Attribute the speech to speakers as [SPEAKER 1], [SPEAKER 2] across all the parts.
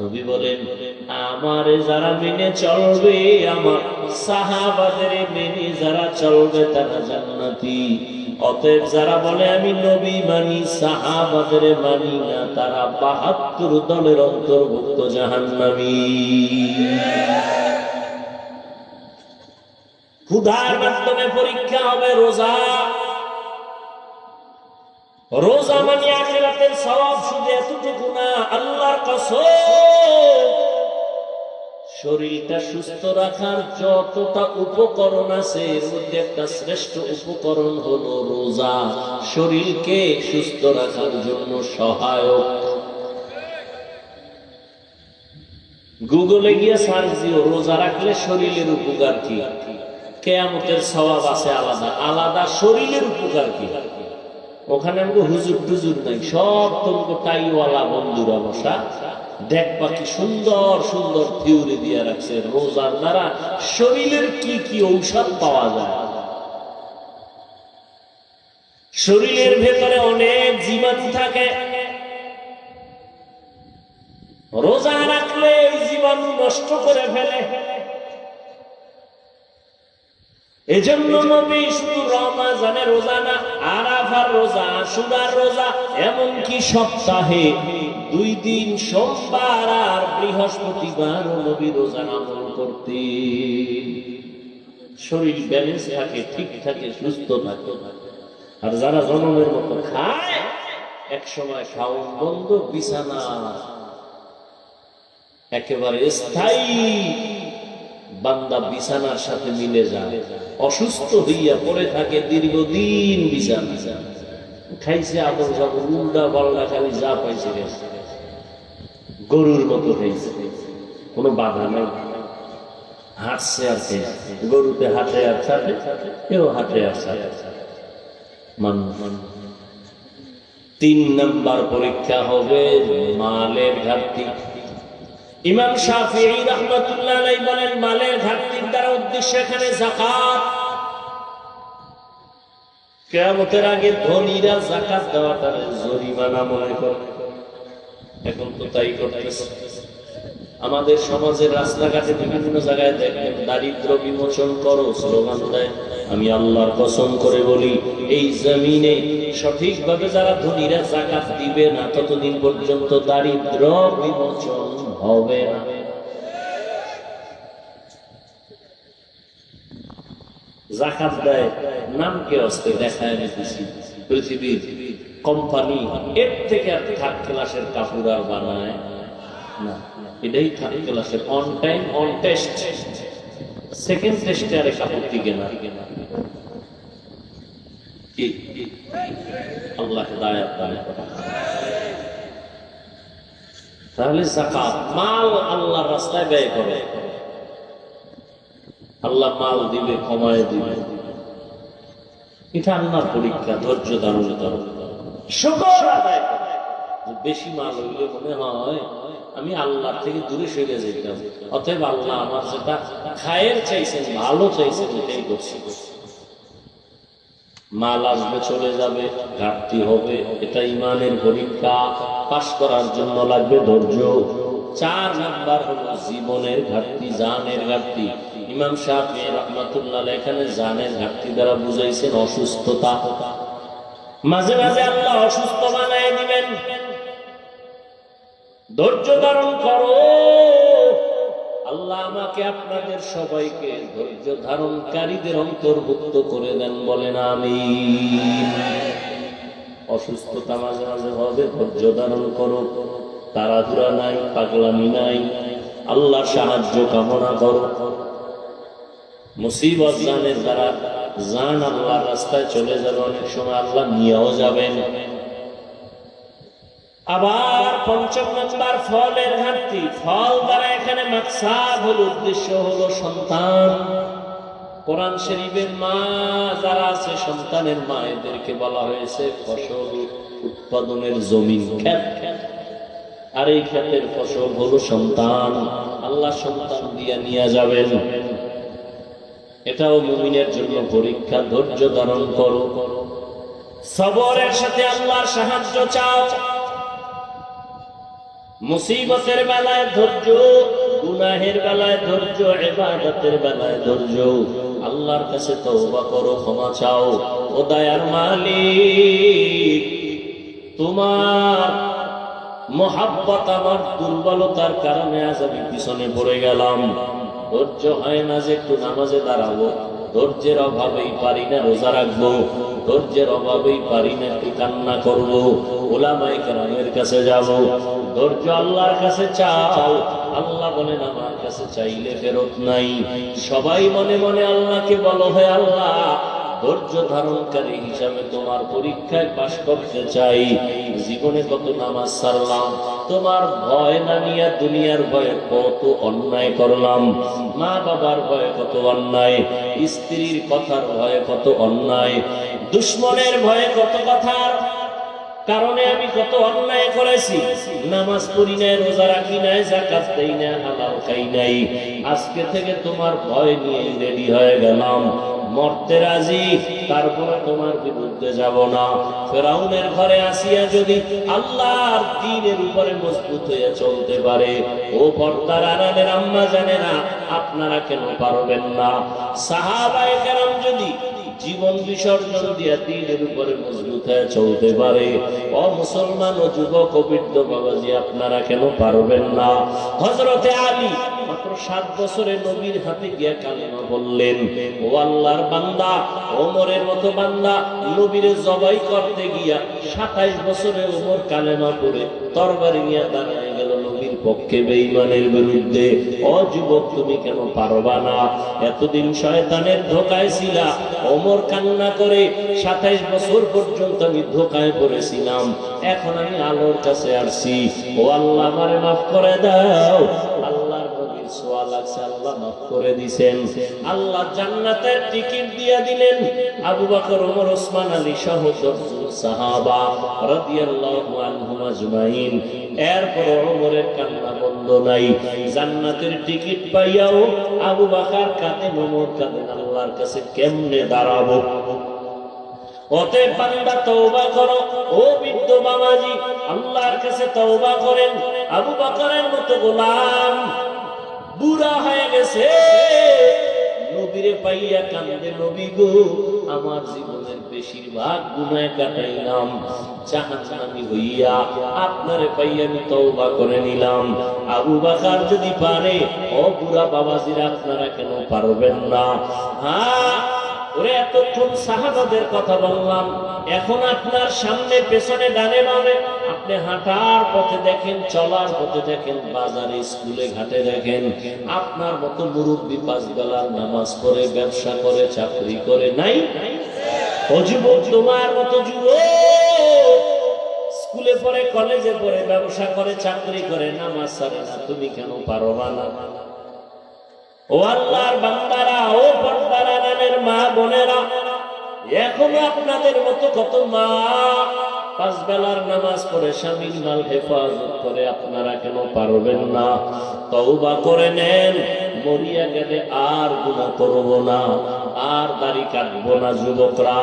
[SPEAKER 1] নবী বলেন, আমারে যারা মেনে চলবে, আমার সাহাবাদের মেনে যারা চলবে তারা জান্নাতি। অতএব যারা বলে, আমি নবী মানি, সাহাবাদের মানি না, তারা বাহাত্তর দলের অন্তর্ভুক্ত জাহান্নামী। ক্ষুধার মাধ্যমে পরীক্ষা হবে, রোজা। রোজা মানে আখিরাতের সওয়াব শুধু এতটুকু না, আল্লাহর কসম, শরীরটা সুস্থ রাখার যতটা উপকরণ আছে, এর মধ্যে একটা শ্রেষ্ঠ উপকরণ হলো রোজা। শরীরকে সুস্থ রাখার জন্য সহায়ক। গুগলে গিয়ে সার্চ দিও, রোজা রাখলে শরীরের উপকার কি? কেয়ামতের সওয়াব আছে আলাদা। আলাদা শরীরের উপকার কি? ওখানে আমাকে হুজুর টুজুর নাই, সব তোমাকে টাইওয়ালা বন্ধুরা বসা। দেখবা কি সুন্দর সুন্দর থিওরি দিয়ে রাখছে রোজার দ্বারা শরীরের কি কি ঔষধ পাওয়া যায়। শরীরের ভেতরে অনেক জীবাণু থাকে। রোজা রাখলে এই জীবাণু নষ্ট করে ফেলে। এজন্য নবী শুধু রমাজানে রোজা না, আরাফার রোজা, আশুরার রোজা, এমনকি সপ্তাহে দুই দিন সোমবার আর বৃহস্পতিবার নবী রোজা আমল করতে শরীর ব্যালেন্স থাকে, ঠিক থাকে, সুস্থ থাকে। আর যারা জনমের মতো খায় এক সময় খাওয়ান বন্ধ, বিছানা। একেবারে স্থায়ী। বান্দা বিছানার সাথে মিলে যায়। অসুস্থ হইয়া পড়ে থাকে দীর্ঘদিন বিছানা খাইছে আদর যাব উল্টা পাল্টা খালি যা পাইছে গরুর মতো হয়েছে কোনো বাধা নাই। হাঁটছে খেয়েছে গরুতে হাঁটে আর ছাটে কেউ হাঁটে আর ছাটে মানুষ। তিন নাম্বার পরীক্ষা হবে মালের ঘাটতি। ইমাম শাফিঈ রাহমাতুল্লাহ বলেন, মালের ঘাটতির দ্বারা উদ্দেশ্য এখানে যাকাত। কিয়ামতের আগে ধনীরা যাকাত দেওয়াটা জরিমানা মনে করে। এখন তো তাই করতেছে। আমাদের সমাজের রাস্তাঘাটে বিভিন্ন জায়গায় দেখেন, দারিদ্র বিমোচন করো, স্লোগান দেয়, আমি আল্লাহর কসম করে বলি, এই জমিনে সঠিকভাবে যারা ধনীরা জাকাত দিবে না, ততদিন পর্যন্ত দারিদ্র বিমোচন হবে না। জাকাত দেয়, নামকে অস্তে দেখায় নিতেছি পৃথিবীর কোম্পানি এর থেকে আর থার্ড ক্লাসের কাপড় আর বানায় না। এটাই থার্ড ক্লাসের on time on test second টেস্টে আরে কাপড় টিকে না। আল্লাহ দায়াত দান তাহলে জাকাত মাল আল্লাহর রাস্তায় ব্যয় করে। আল্লাহ মাল দিবে কমায় দিবে। এটা আল্লাহর পরীক্ষা, ধৈর্য ধারণ করো। বেশি মাল হইলে মনে হয়, আমি আল্লাহ থেকে দূরে সরে যেতাম অতএব আল্লাহ আমার যেটা খায়ের চাইছেন, ভালো চাইছেন, এটাই করছি মাল আসবে, চলে যাবে, ঘাটতি হবে। এটা ইমানের পরীক্ষা। পাশ করার জন্য লাগবে ধৈর্য। চার নাম্বার হলো জীবনের ঘাটতি, জানের ঘাটতি। ইমাম শাহি রহমাতুল্লাহ এখানে জানের ঘাটতি দ্বারা বুঝাইছেন অসুস্থতা। মাঝে মাঝে আল্লাহ অসুস্থ বানায় দিবেন। ধৈর্য ধারণ করো। আমাকে আপনাদের সবাইকে ধৈর্য ধারণকারীদের অন্তর্ভুক্ত করে দেন বলেন আমি অসুস্থতা মাঝে মাঝে হবে, ধৈর্য ধারণ করো। তাড়াহুড়া নাই, পাগলামি নাই। আল্লাহ সাহায্য কামনা করো। মুসিবত জানের দ্বারা জান আল্লাহ রাস্তায় চলে যাবে, অনেক সময় আল্লাহ নিয়েও যাবেন। আবার পঞ্চম নাম্বার ফলের ঘাটতি। ফল দ্বারা এখানে মাকসাদ হল, উদ্দেশ্য হলো সন্তান। কোরআন শরীফের মা যারা আছে, সন্তানের মা, এদেরকে বলা হয়েছে ফসল উৎপাদনের জমিন ক্ষেত। আর এই ক্ষেতের ফসল হলো সন্তান। আল্লাহ সন্তান দিয়া নিয়ে যাবেন। এটাও মুমিনের জন্য পরীক্ষা, ধৈর্য ধারণ করো। করো সবরের সাথে আল্লাহর সাহায্য চাও। মুসিবতের বেলায় ধৈর্য, গুনাহের বেলায় ধৈর্য এবাদতের বেলায় ধৈর্য। আল্লাহর কাছে তওবা করো, ক্ষমা চাও। ও দয়ার মালিক, তোমার মহাব্বত আমার দুর্বলতার কারণে আজ আমি পিছনে পড়ে গেলাম। ধৈর্য হয় না যে একটু নামাজে দাঁড়াবো। ধৈর্যের অভাবেই পারি না রোজা রাখব। ধৈর্যের অভাবেই পারি না একটু কান্না করব। ওলামাই কেরামের কাছে যাব। ধৈর্য আল্লাহর কাছে চাও। আল্লাহ বলেন আমার কাছে চাইলে ফেরত নাই। সবাই মনে মনে আল্লাহকে বলো আল্লাহ, ধৈর্য ধারণকারী হিসাবে তোমার পরীক্ষায় পাশ করতে চাই। জীবনে কত নামাজ সারলাম, তোমার ভয় না নিয়ে দুনিয়ার ভয়ে কত অন্যায় করলাম। মা বাবার ভয়ে কত অন্যায়, স্ত্রীর কথার ভয়ে কত অন্যায়, দুশ্মনের ভয়ে কত কথার কারণে আমি কত অন্যায় করেছি। নামাজ পড়ি নাই, রোজা রাখি নাই জাকাত দেই না হালাল খাই নাই। আজকে থেকে তোমার ভয় নিয়ে রেডি হয়ে গেলাম। মরতে রাজি, তারপরে তোমার বিরুদ্ধে যাব না। ফেরাউনের ঘরে আসিয়া যদি আল্লাহর দিনের উপরে মজবুত হয়ে চলতে পারে, ও পর্দার আড়ালের আম্মা জানে না আপনারা কেন পারবেন না। সাহাবায়ে কেরাম যদি জীবন বিসর্জন দিয়া দিনের উপরে মজবুত হয়ে চলতে পারে। ও মুসলমান ও যুবক ও বৃদ্ধ বাবাজি, আপনারা কেন পারবেন না? হজরতে আলী সাত বছরে নবীর হাতে গিয়া কালেমা বললেন, ও আল্লাহর বান্দা, ওমরের মতো বান্দা, নবীরে জবাই করতে গিয়া সাতাইশ বছরে ওমর কালেমা পড়ে তরবারি নিয়ে দাঁড়িয়ে পক্ষে বেঈমানের বিরুদ্ধে, ও যুবক, তুমি কেন পারবা না? এতদিন শয়তানের ধোকায় ছিলা, ওমর কান্না করে সাতাইশ বছর পর্যন্ত আমি ধোকায় পড়েছিলাম। এখন আমি আলোর কাছে আসছি। ও আল্লাহ, আমারে মাফ করে দাও। আল্লাহর নবীর সোয়া লাগছে আল্লাহ মাফ করে দিছেন। আল্লাহ জান্নাতের টিকিট দিয়া দিলেন। আবু বকর, ওমর, ওসমান আলী সহ দশজন আল্লাহর কাছে অতএব বাবাজি আল্লাহর কাছে তওবা করেন। আবু গোলাম বুড়া হয়ে গেছে। নবীরে পাইয়া কান্দে নবী গো, আমার জীবনের বেশিরভাগ গুনায় কাটাইলাম, জাহান্নামী হইয়া আপনারে পাইয়া আমি তওবা করে নিলাম। আবু বাকার যদি পারে, ও বুড়া বাবাজিরা আপনারা কেন পারবেন না? হ্যাঁ ওরে এতক্ষণ সাহাবাদের কথা বললাম, এখন আপনার সামনে পেছনে ডানে বামে আপনি হাঁটার পথে দেখেন, চলার পথে দেখেন, বাজারে, স্কুলে, ঘাটে দেখেন, আপনার মতো মুরব্বী পাঁচ বেলার নামাজ পড়ে, ব্যবসা করে, চাকরি করে, নাই? তোমার মতো যুবক। স্কুলে পড়ে, কলেজে পড়ে, ব্যবসা করে, চাকরি করে, নামাজ ছাড়ে না, তুমি কেন পারো না? ও আল্লাহর বান্দারা, ও পর্দারা নামের মা বোনেরা এখনও আপনাদের মতো কত মা পাঁচ বেলার নামাজ পড়ে স্বামীর মাল হেফাজত করে আপনারা কেন পারবেন না? তওবা করে নেন, মরিয়া গেলে আর গুণা করব না, আর দাড়ি কাটবো না যুবকরা,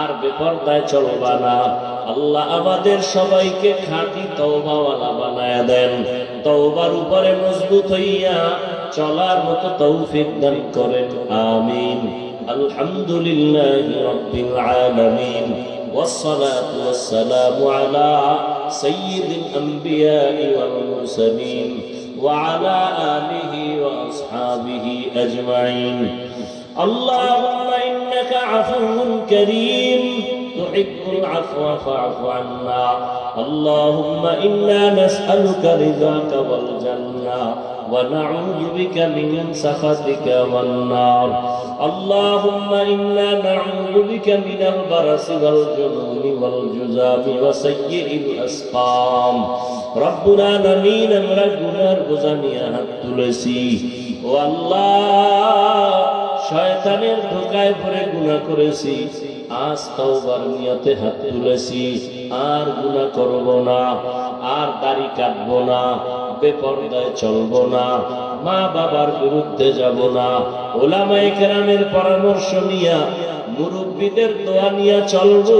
[SPEAKER 1] আর বেপরদায় চলবা না। আল্লাহ আমাদের সবাইকে খাঁটি তওবাওয়ালা বানায় দেন। তওবার উপরে মজবুত হইয়া চলার মতো তৌফিক দান করেন, আমিন। আলহামদুলিল্লাহ রাব্বিল আলামিন। والصلاة والسلام على سيد الأنبياء والمرسلين وعلى آله وأصحابه أجمعين. اللهم إنك عفو كريم. تحب العفو فاعف عنا. اللهم إنا نسألك رضاك والجنة ونعوذ بك من سخطك والنار اللهم إنا نعوذ بك من البرس والجنون والجذام وسيء الأسقام ربنا نمين আমরা গুনার বোঝা নিয়ে হাত তুলেছি ও আল্লাহ শয়তানের ধোকায় পড়ে গুনাহ করেছি আজ তওবার নিয়তে হাত তুলেছি আর গুনাহ করব না আর দাড়ি কাটবো না বেপরদায় চলবো না মা বাবার বিরুদ্ধে যাব না। ওলামায়ে কেরামের পরামর্শ নিয়া মুরব্বীদের দোয়া নিয়া চলবো।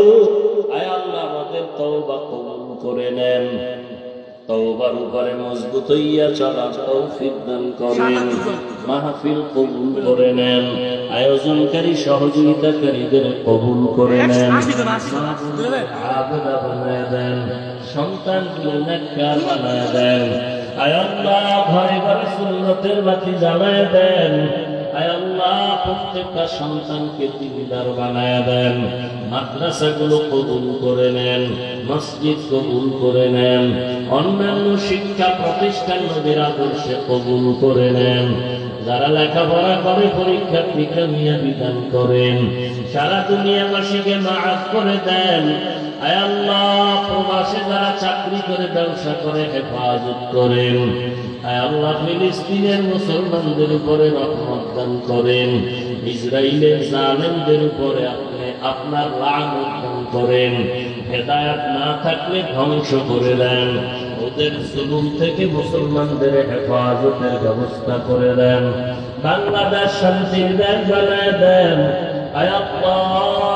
[SPEAKER 1] আয় আল্লাহ আমাদের তওবা কবুল করে নেন। তওবার উপরে মজবুত হইয়া চলা তৌফিক দান করেন। মাহফিল কবুল করে নেন। আয়োজনকারী সহযোগিতাকারীদের কবুল করে নেন। আবেদা বানায় দেন। সন্তান নেককার বানায় দেন। ঘরে ঘরে সুন্নতের বাতি জ্বালায় দেন। আল্লাহ, প্রত্যেকটা সন্তানকে দিনদার বানায় দেন, মাদ্রাসাগুলো কবুল করে নেন, মসজিদ কবুল করে নেন, অন্যান্য শিক্ষা প্রতিষ্ঠান নদীর আদর্শে কবুল করে নেন। যারা লেখাপড়া করে পরীক্ষার্থী কামিয়া বিধান করেন। সারা দুনিয়াবাসীকে মাফ করে দেন। আয় আল্লাহ, প্রবাসে যারা চাকরি করে, ব্যবসা করে, হেফাজত করেন। আয় আল্লাহ, ফিলিস্তিনের মুসলমানদের উপরে করেন। ইসরায়েলের জালেমদের উপরে আপনি আপনার করেন। হেদায়াত না থাকলে ধ্বংস করে দেন। ওদের জুলুম থেকে মুসলমানদের হেফাজতের ব্যবস্থা করে দেন। বাংলাদেশ শান্তির দেন বানায় দেন। আয় আল্লাহ।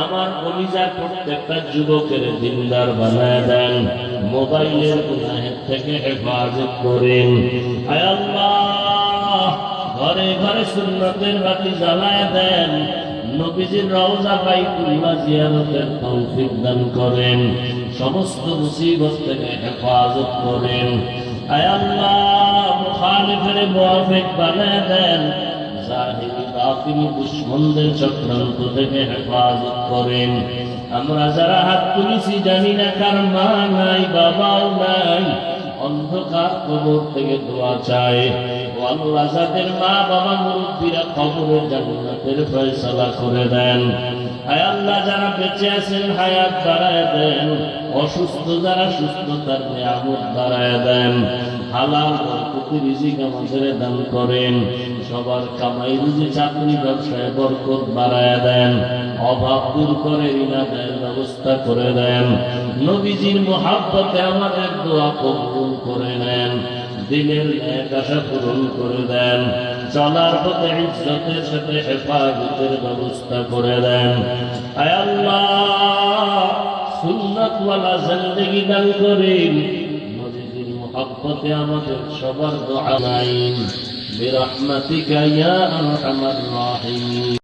[SPEAKER 1] আমার কলিজার প্রত্যেকটা যুবকের দিনদার বানায় দেন। মোবাইলের গুনাহের থেকে হেফাজত করেন। ঘরে ঘরে সুন্নতের বাতি জ্বালায় দেন। নবীজির রওজা বাইতুল্লাহ জিয়ারতের তৌফিক দান করেন। সমস্ত মুসিবত থেকে হেফাজত করেন। আয় মুখালিফের মুআফিক বানায় দেন। দুশ্মনদের চক্রান্ত থেকে হেফাজত করেন। আমরা যারা হাত তুলেছি জানি না কার মা নাই, বাবাও নাই। অন্ধকার কবর থেকে দোয়া চায় আল্লাহ যাদের মা বাবা মুরব্বীরা কবরে জান্নাতের ফয়সালা করে দেন। আয় আল্লাহ যারা বেঁচে আছেন, হায়াত বাড়ায় দেন। অসুস্থ যারা সুস্থতার নিয়ামত বাড়ায় দেন। হালাল বরকতি রিজিক আমাদের দান করেন। সবার কামাই রুজি চাকরি ব্যবসায় বরকত বাড়ায় দেন। অভাব দূর করে ঋণাদের ব্যবস্থা করে দেন। নবীজির মহাব্বতে আমাদের দোয়া কবুল করে নেন। দিনের এক আশা পূরণ করে দেন। চলার পথে ইজ্জতের সাথে হেফাজতের ব্যবস্থা করে দেন। সুন্নতওয়ালা জিন্দগি দান করেন। নবীজির মহাব্বতে আমাদের সবার বিরহমাতিকা ইয়া আরহামার রাহিম।